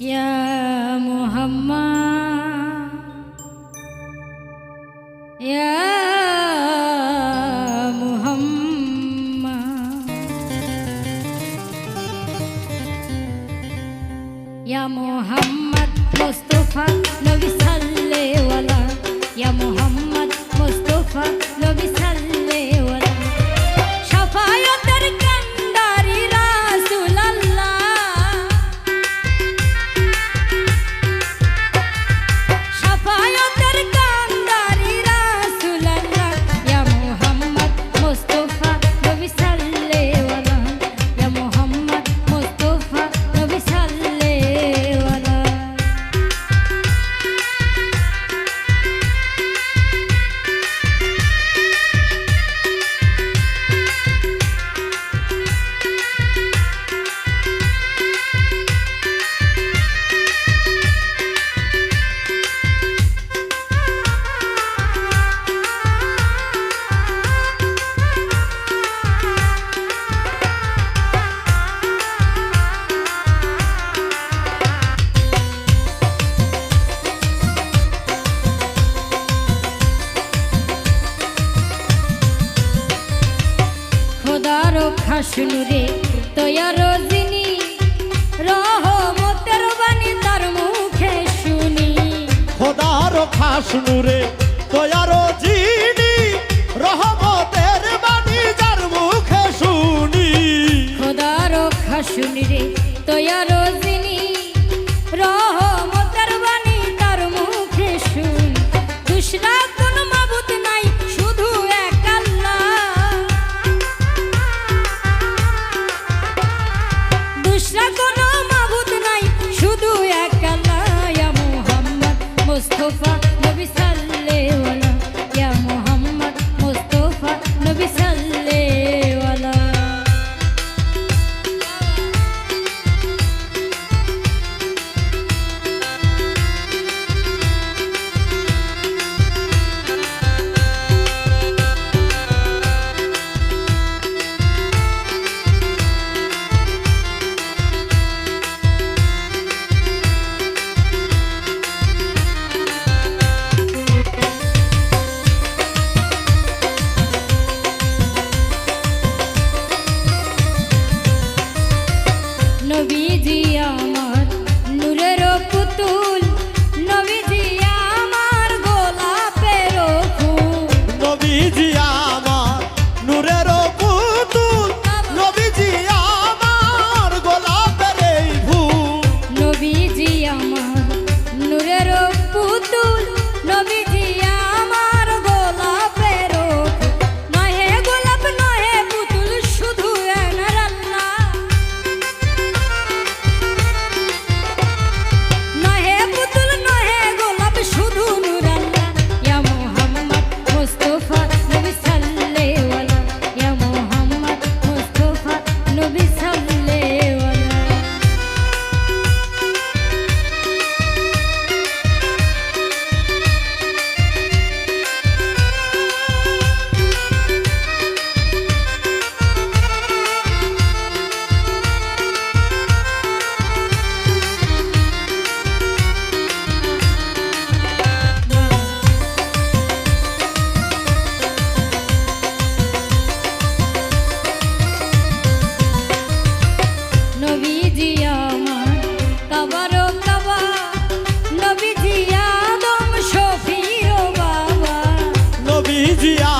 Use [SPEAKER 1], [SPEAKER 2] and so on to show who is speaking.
[SPEAKER 1] يا محمد يا محمد শুনু রে তয়া রোজিনী রহমতের বাণী তার মুখে শুনি।
[SPEAKER 2] খোদা রক্ষা শুনু রে তয়া রোজিনী রহমতের বাণী তার মুখে শুনি।
[SPEAKER 1] খোদা রক্ষা শুনি রে তয়া sofa நபீஜி
[SPEAKER 2] dia